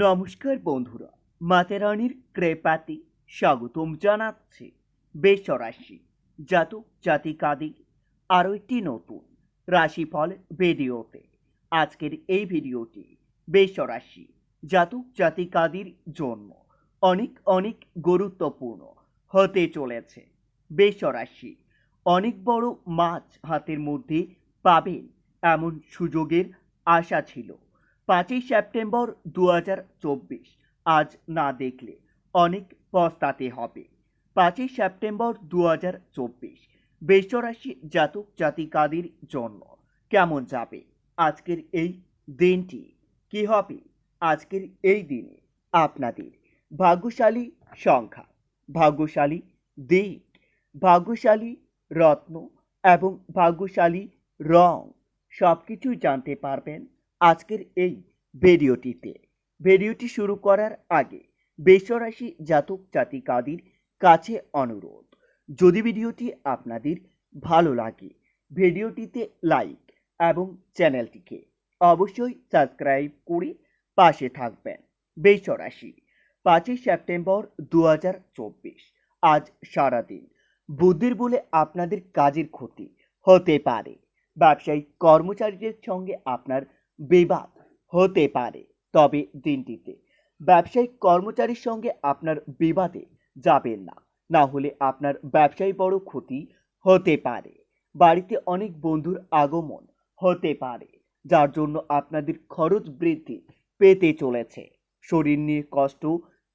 নমস্কার বন্ধুরা মাতেরানির কৃপাতে স্বাগতম জানাচ্ছে বেসরাশি জাতক জাতিকাদের আরও একটি নতুন রাশিফল ভিডিওতে। আজকের এই ভিডিওটি বেসরাশি জাতক জাতিকাদের জন্য অনেক অনেক গুরুত্বপূর্ণ হতে চলেছে। বেসরাশি অনেক বড় মাছ হাতের মধ্যে পাবেন এমন সুযোগের আশা ছিল। পাঁচই সেপ্টেম্বর দু আজ না দেখলে অনেক পস্তাতে হবে। পাঁচই সেপ্টেম্বর দু হাজার চব্বিশ বেশ্বরাশি জাতক জাতিকাদের জন্য কেমন যাবে? আজকের এই দিনটি কি হবে? আজকের এই দিনে আপনাদের ভাগ্যশালী সংখ্যা, ভাগ্যশালী দিক, ভাগ্যশালী রত্ন এবং ভাগ্যশালী রং সব কিছুই জানতে পারবেন আজকের এই ভিডিওটিতে। ভিডিওটি শুরু করার আগে বেসরাশি জাতক জাতিকাদের কাছে অনুরোধ, যদি ভিডিওটি আপনাদের ভালো লাগে, ভিডিওটিতে লাইক এবং চ্যানেলটিকে অবশ্যই সাবস্ক্রাইব করে পাশে থাকবেন। বেসরাশি পাঁচই সেপ্টেম্বর দু হাজার চব্বিশ, আজ সারাদিন। বুদ্ধির বলে আপনাদের কাজের ক্ষতি হতে পারে। ব্যবসায়িক কর্মচারীদের সঙ্গে আপনার বিবাদ হতে পারে তবে দিনটিতে ব্যবসায়িক কর্মচারীর সঙ্গে আপনার বিবাদে যাবেন না। না হলে আপনার ব্যবসায়ী বড় ক্ষতি হতে পারে। বাড়িতে অনেক বন্ধুর আগমন হতে পারে, যার জন্য আপনাদের খরচ বৃদ্ধি পেতে চলেছে। শরীর নিয়ে কষ্ট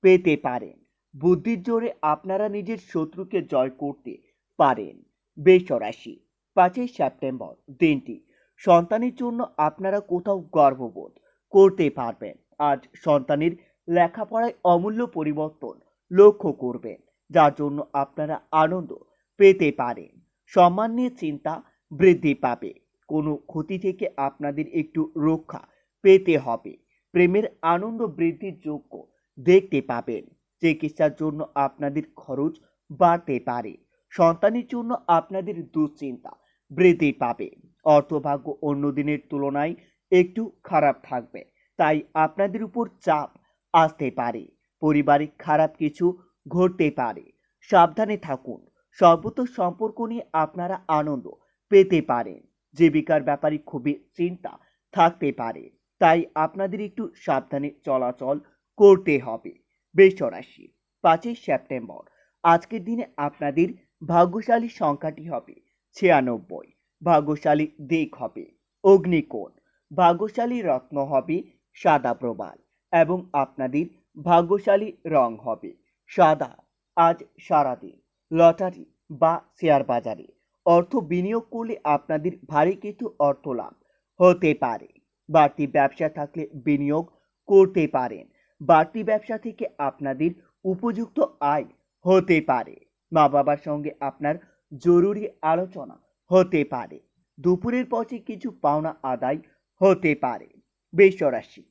পেতে পারেন। বুদ্ধির জোরে আপনারা নিজের শত্রুকে জয় করতে পারেন। বেসরাশি পাঁচই সেপ্টেম্বর দিনটি সন্তানের জন্য আপনারা কোথাও গর্ববোধ করতে পারবেন। আজ সন্তানের লেখাপড়ায় অমূল্য পরিবর্তন লক্ষ্য করবেন, যার জন্য আপনারা আনন্দ পেতে পারেন। সম্মান নিয়ে চিন্তা বৃদ্ধি পাবে। কোনো ক্ষতি থেকে আপনাদের একটু রক্ষা পেতে হবে। প্রেমের আনন্দ বৃদ্ধির যোগ্য দেখতে পাবেন। চিকিৎসার জন্য আপনাদের খরচ বাড়তে পারে। সন্তানের জন্য আপনাদের দুশ্চিন্তা বৃদ্ধি পাবে। অর্থভাগ্য অন্য দিনের তুলনায় একটু খারাপ থাকবে। তাই আপনাদের উপর চাপ আসতে পারে। পরিবারে খারাপ কিছু ঘটতে পারে। সাবধানে থাকুন। সর্বত সম্পর্ক নিয়ে আপনারা আনন্দ পেতে পারেন। জীবিকার ব্যাপারে খুবই চিন্তা থাকতে পারে। তাই আপনাদের একটু সাবধানে চলাচল করতে হবে। বেসরাশি পাঁচই সেপ্টেম্বর। আজকের দিনে আপনাদের ভাগ্যশালী সংখ্যাটি হবে ছিয়ানব্বই। ভাগ্যশালী দিক হবে। অগ্নিকোণ। ভাগ্যশালী রত্ন হবে সাদা প্রবাল এবং আপনাদের ভাগ্যশালী রং হবে সাদা। আজ সারাদিন লটারি বা শেয়ার বাজারে অর্থ বিনিয়োগ করলে আপনাদের ভারী কিছু অর্থ লাভ হতে পারে। বাড়তি ব্যবসা থাকলে বিনিয়োগ করতে পারেন। বাড়তি ব্যবসা থেকে আপনাদের উপযুক্ত আয় হতে পারে। মা বাবার সঙ্গে আপনার জরুরি আলোচনা হতে পারে। দুপুরের পথে কিছু পাওনা আদায় হতে পারে। বেসরাশি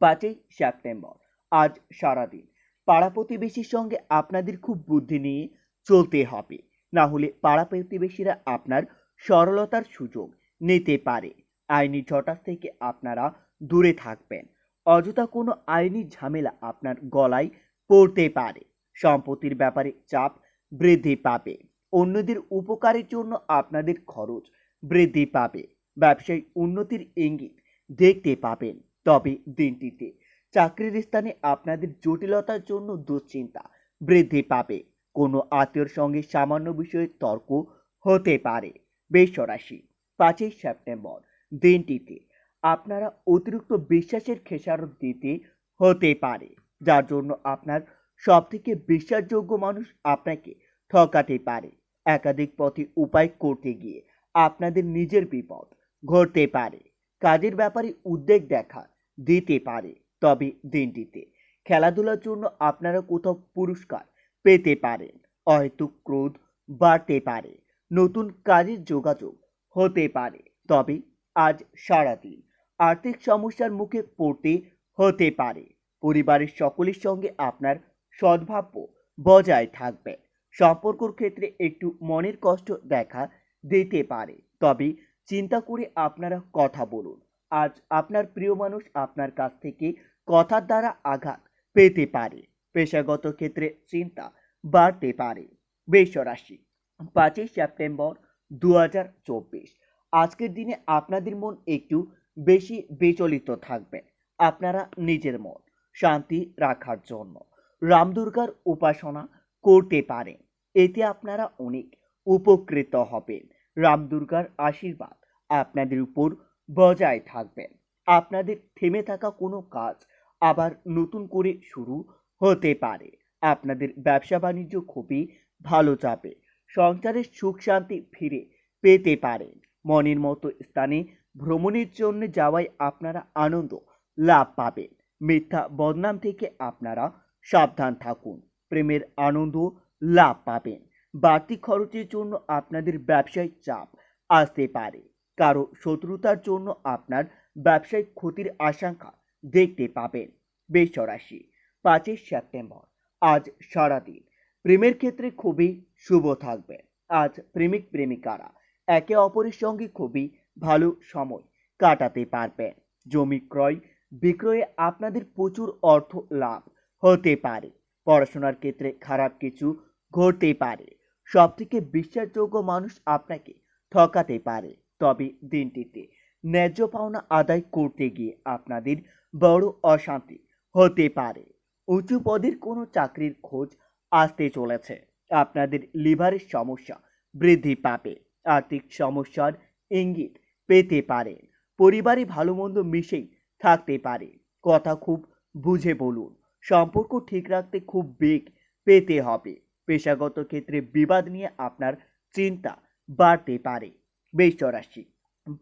পাঁচই সেপ্টেম্বর, আজ সারাদিন। পাড়া প্রতিবেশীর সঙ্গে আপনাদের খুব বুদ্ধি নিয়ে চলতে হবে। না হলে পাড়া প্রতিবেশীরা আপনার সরলতার সুযোগ নিতে পারে। আইনি ঝটাস থেকে আপনারা দূরে থাকবেন। অযথা কোনো আইনি ঝামেলা আপনার গলায় পড়তে পারে। সম্পত্তির ব্যাপারে চাপ বৃদ্ধি পাবে। অন্যদের উপকারের জন্য আপনাদের খরচ বৃদ্ধি পাবে। ব্যবসায়িক উন্নতির ইঙ্গিত দেখতে পাবেন। তবে দিনটিতে চাকরির স্থানে আপনাদের জটিলতার জন্য দুশ্চিন্তা বৃদ্ধি পাবে। কোনো আত্মীয়র সঙ্গে সামান্য বিষয়ে তর্ক হতে পারে। বেসরাশি পাঁচই সেপ্টেম্বর দিনটিতে আপনারা অতিরিক্ত বিশ্বাসের খেসারত দিতে হতে পারে, যার জন্য আপনার সবথেকে বিশ্বাসযোগ্য মানুষ আপনাকে ঠকাতে পারে। একাধিক পথে উপায় করতে গিয়ে আপনাদের নিজের বিপদ ঘটতে পারে। কাজের ব্যাপারে উদ্বেগ দেখা দিতে পারে। তবে দিনটিতে খেলাধুলার জন্য আপনারা কোথাও পুরস্কার পেতে পারেন। হয়তো ক্রোধ বাড়তে পারে। নতুন কাজের যোগাযোগ হতে পারে। তবে আজ সারাদিন আর্থিক সমস্যার মুখে পড়তে হতে পারে। পরিবারের সকলের সঙ্গে আপনার সদ্ভাব্য বজায় থাকবে। সম্পর্কর ক্ষেত্রে একটু মনের কষ্ট দেখা দিতে পারে। তবে চিন্তা করে আপনারা কথা বলুন। আজ আপনার প্রিয় মানুষ আপনার কাছ থেকে কথার দ্বারা আঘাত পেতে পারে। পেশাগত ক্ষেত্রে চিন্তা বাড়তে পারে। রাশি, পাঁচই সেপ্টেম্বর দু হাজার চব্বিশ। আজকের দিনে আপনাদের মন একটু বেশি বিচলিত থাকবে। আপনারা নিজের মন শান্তি রাখার জন্য। রাম দুর্গার উপাসনা করতে পারেন এতে আপনারা অনেক উপকৃত হবেন। রাম দুর্গার আশীর্বাদ আপনাদের উপর বজায় থাকবেন আপনাদের থেমে থাকা কোনো কাজ আবার নতুন করে শুরু হতে পারে। আপনাদের ব্যবসা বাণিজ্য খুবই ভালো যাবে। সংসারের সুখ শান্তি ফিরে পেতে পারেন। মনের মতো স্থানে ভ্রমণের জন্য যাওয়ায় আপনারা আনন্দ লাভ পাবেন। মিথ্যা বদনাম থেকে আপনারা সাবধান থাকুন। প্রেমের আনন্দ লাভ পাবেন। বাড়তি খরচের জন্য আপনাদের ব্যবসায়িক চাপ আসতে পারে। কারও শত্রুতার জন্য আপনার ব্যবসায়িক ক্ষতির আশঙ্কা দেখতে পাবেন বেশ রাশি পাঁচই সেপ্টেম্বর। আজ সারাদিন প্রেমের ক্ষেত্রে খুবই শুভ থাকবে। আজ প্রেমিক প্রেমিকারা একে অপরের সঙ্গে খুবই ভালো সময় কাটাতে পারবেন। জমি ক্রয়, বিক্রয়ে আপনাদের প্রচুর অর্থ লাভ হতে পারে। পড়াশোনার ক্ষেত্রে খারাপ কিছু ঘটতে পারে। সব থেকে বিশ্বাসযোগ্য মানুষ আপনাকে ঠকাতে পারে। তবে দিনটিতে ন্যায্য পাওনা আদায় করতে গিয়ে আপনাদের বড় অশান্তি হতে পারে। উঁচু পদের কোনো চাকরির খোঁজ আসতে চলেছে। আপনাদের লিভারের সমস্যা বৃদ্ধি পাবে। আর্থিক সমস্যার ইঙ্গিত পেতে পারেন পরিবারে ভালো মন্দ মিশেই থাকতে পারে। কথা খুব বুঝে বলুন। সম্পর্ক ঠিক রাখতে খুব বেগ পেতে হবে। পেশাগত ক্ষেত্রে বিবাদ নিয়ে আপনার চিন্তা বাড়তে পারে। বেশ রাশি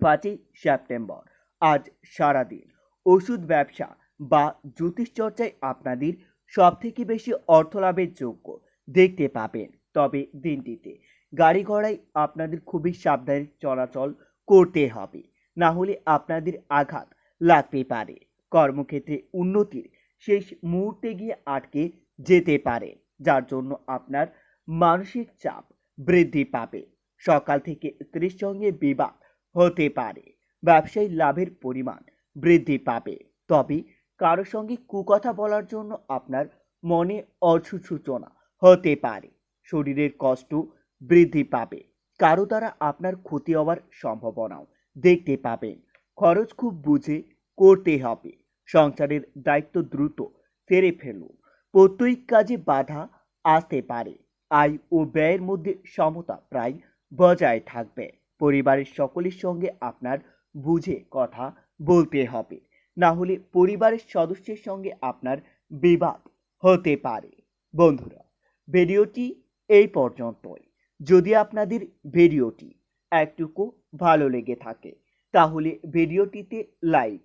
পাঁচই সেপ্টেম্বর, আজ সারাদিন। ওষুধ ব্যবসা বা জ্যোতিষ চর্চায় আপনাদের সব থেকে বেশি অর্থ লাভের যোগ্য। দেখতে পাবেন তবে দিনটিতে। গাড়ি ঘোড়ায় আপনাদের খুবই সাবধানে চলাচল করতে হবে। না হলে আপনাদের আঘাত লাগতে পারে। কর্মক্ষেত্রে উন্নতির শেষ মুহূর্তে গিয়ে আটকে যেতে পারে, যার জন্য আপনার মানসিক চাপ বৃদ্ধি পাবে। সকাল থেকে স্ত্রীর সঙ্গে বিবাদ হতে পারে ব্যবসায়ী লাভের পরিমাণ বৃদ্ধি পাবে। তবে কারও সঙ্গে কুকথা বলার জন্য আপনার মনে অসুসূচনা হতে পারে, শরীরের কষ্ট বৃদ্ধি পাবে। কারও দ্বারা আপনার ক্ষতি হওয়ার সম্ভাবনাও দেখতে পাবেন। খরচ খুব বুঝে করতে হবে। সংসারের দায়িত্ব দ্রুত সেরে ফেলুন। প্রত্যেক কাজে বাধা আসতে পারে। আয় ও ব্যয়ের মধ্যে সমতা প্রায় বজায় থাকবে। পরিবারের সকলের সঙ্গে আপনার বুঝে কথা বলতে হবে। না হলে পরিবারের সদস্যের সঙ্গে আপনার বিবাদ হতে পারে। বন্ধুরা, ভিডিওটি এই পর্যন্তই। যদি আপনাদের ভিডিওটি একটুকু ভালো লেগে থাকে, তাহলে ভিডিওটিতে লাইক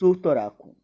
সুস্থ রাখুন